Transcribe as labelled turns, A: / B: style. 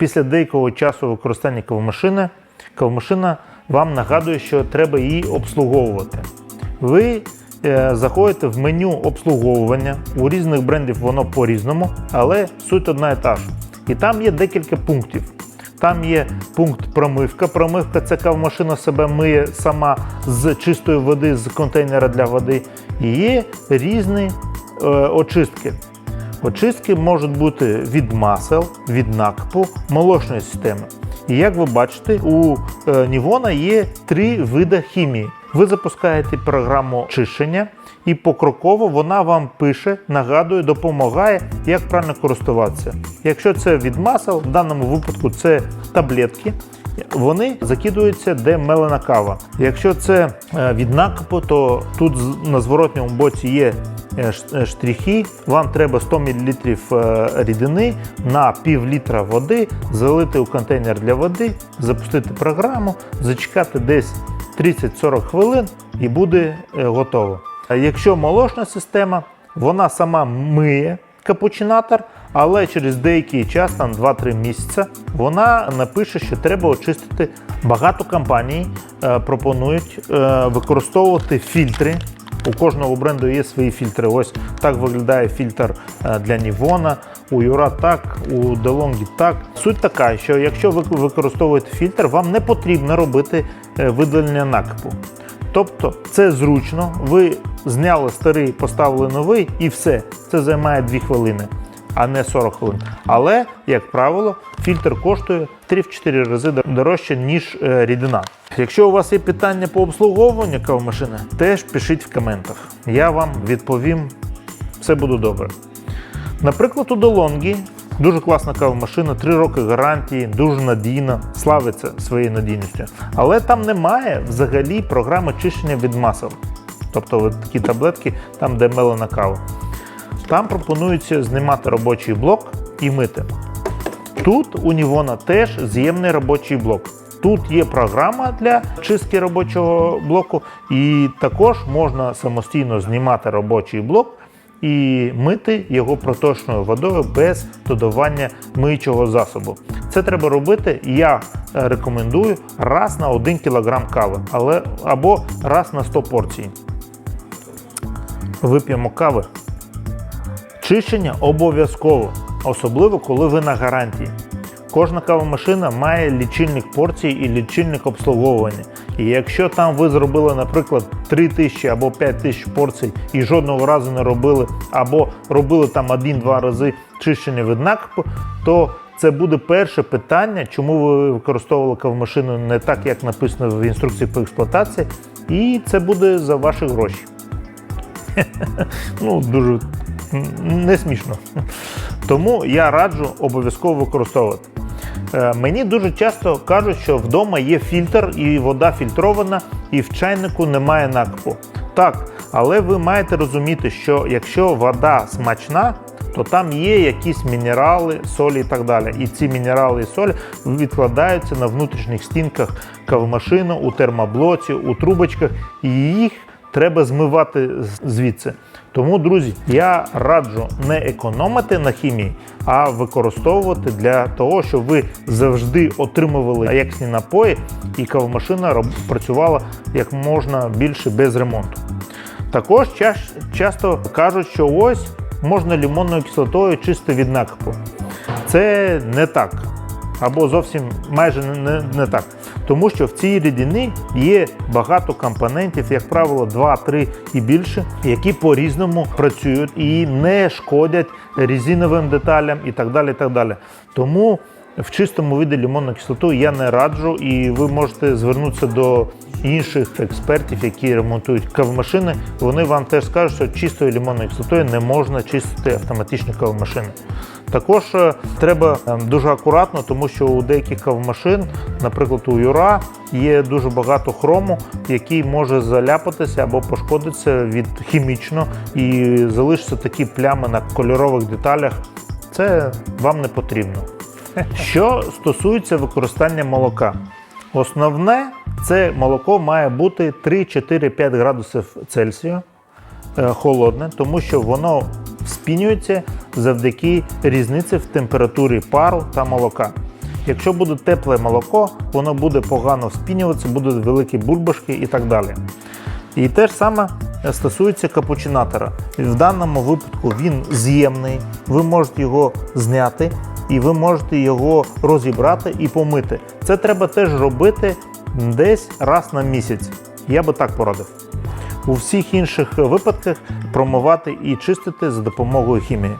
A: після деякого часу використання кавомашини, кавомашина вам нагадує, що треба її обслуговувати. Ви е, заходите в меню обслуговування. У різних брендів воно по-різному, але суть одна і та ж. І там є декілька пунктів. Там є пункт промивка. Промивка це кавомашина себе миє сама з чистої води, з контейнера для води. І є різні е, очистки. Очистки можуть бути від масел, від накипу, молочної системи. І як ви бачите, у е, Нівона є три види хімії. Ви запускаєте програму очищення, і покроково вона вам пише, нагадує, допомагає, як правильно користуватися. Якщо це від масел, в даному випадку це таблетки. Вони закидуються, де мелена кава. Якщо це е, від накипу, то тут на зворотньому боці є штрихи. Вам треба 100 мл е, рідини на пів літра води, залити у контейнер для води, запустити програму, зачекати десь 30-40 хвилин і буде е, готово. Якщо молочна система, вона сама миє капучинатор, але через деякий час, там 2-3 місяці, вона напише, що треба очистити. Багато компаній е, пропонують е, використовувати фільтри. У кожного бренду є свої фільтри. Ось так виглядає фільтр е, для Нівона, у Юра так, у DeLonghi так. Суть така, що якщо ви використовуєте фільтр, вам не потрібно робити е, видалення накипу. Тобто це зручно, ви зняли старий, поставили новий і все. Це займає 2 хвилини, а не 40 хвилин. Але, як правило, фільтр коштує 3-4 рази дорожче, ніж е, рідина. Якщо у вас є питання по обслуговуванню кавомашини, теж пишіть в коментах. Я вам відповім, все буде добре. Наприклад, у DeLonghi дуже класна кавомашина, 3 роки гарантії, дуже надійна, славиться своєю надійністю. Але там немає взагалі програми чищення від масел. Тобто такі таблетки, там де мелена кава. Там пропонується знімати робочий блок і мити. Тут у Нівона теж з'ємний робочий блок. Тут є програма для чистки робочого блоку, і також можна самостійно знімати робочий блок і мити його проточною водою без додавання миючого засобу. Це треба робити. Я е, рекомендую раз на 1 кг кави, але або раз на 100 порцій. Вип'ємо кави. Чищення обов'язково, особливо коли ви на гарантії. Кожна кавомашина має лічильник порцій і лічильник обслуговування. І якщо там ви зробили, наприклад, 3 тисячі або 5 тисяч порцій і жодного разу не робили, або робили там 1-2 рази чищення від накипу, то це буде перше питання, чому ви використовували кавомашину не так, як написано в інструкції по експлуатації, і це буде за ваші гроші. Ну, дуже не смішно. Тому я раджу обов'язково використовувати. Е, Мені дуже часто кажуть, що вдома є фільтр і вода фільтрована, і в чайнику немає накипу. Так, але ви маєте розуміти, що якщо вода смачна, то там є якісь мінерали, солі і так далі. І ці мінерали і солі відкладаються на внутрішніх стінках кавомашини, у термоблоці, у трубочках, і їх треба змивати звідси. Тому, друзі, я раджу не економити на хімії, а використовувати для того, щоб ви завжди отримували якісні напої, і кавомашина працювала як можна більше без ремонту. Також часто кажуть, що ось можна лимонною кислотою чисто від накипу. Це не так. Або зовсім майже не, не так. Тому що в цій рідині є багато компонентів, як правило, 2-3 і більше, які по-різному працюють і не шкодять резиновим деталям і так далі. Так далі. Тому в чистому виді лимонну кислоту я не раджу, і ви можете звернутися до інших експертів, які ремонтують кавомашини. Вони вам теж скажуть, що чистою лимонною кислотою не можна чистити автоматичні кавомашини. Також е, треба е, дуже акуратно, тому що у деяких кавомашин, наприклад, у Юра, є дуже багато хрому, який може заляпатися або пошкодитися від хімічно і залишаться такі плями на кольорових деталях. Це вам не потрібно. Що стосується використання молока, основне це молоко має бути 3-4-5 градусів Цельсію е, холодне, тому що воно вспінюється завдяки різниці в температурі пару та молока. Якщо буде тепле молоко, воно буде погано вспінюватися, будуть великі бульбашки і так далі. І те ж саме стосується капучинатора. В даному випадку він з'ємний, ви можете його зняти і ви можете його розібрати і помити. Це треба теж робити десь раз на місяць. Я би так порадив. У всіх інших випадках промивати і чистити за допомогою хімії.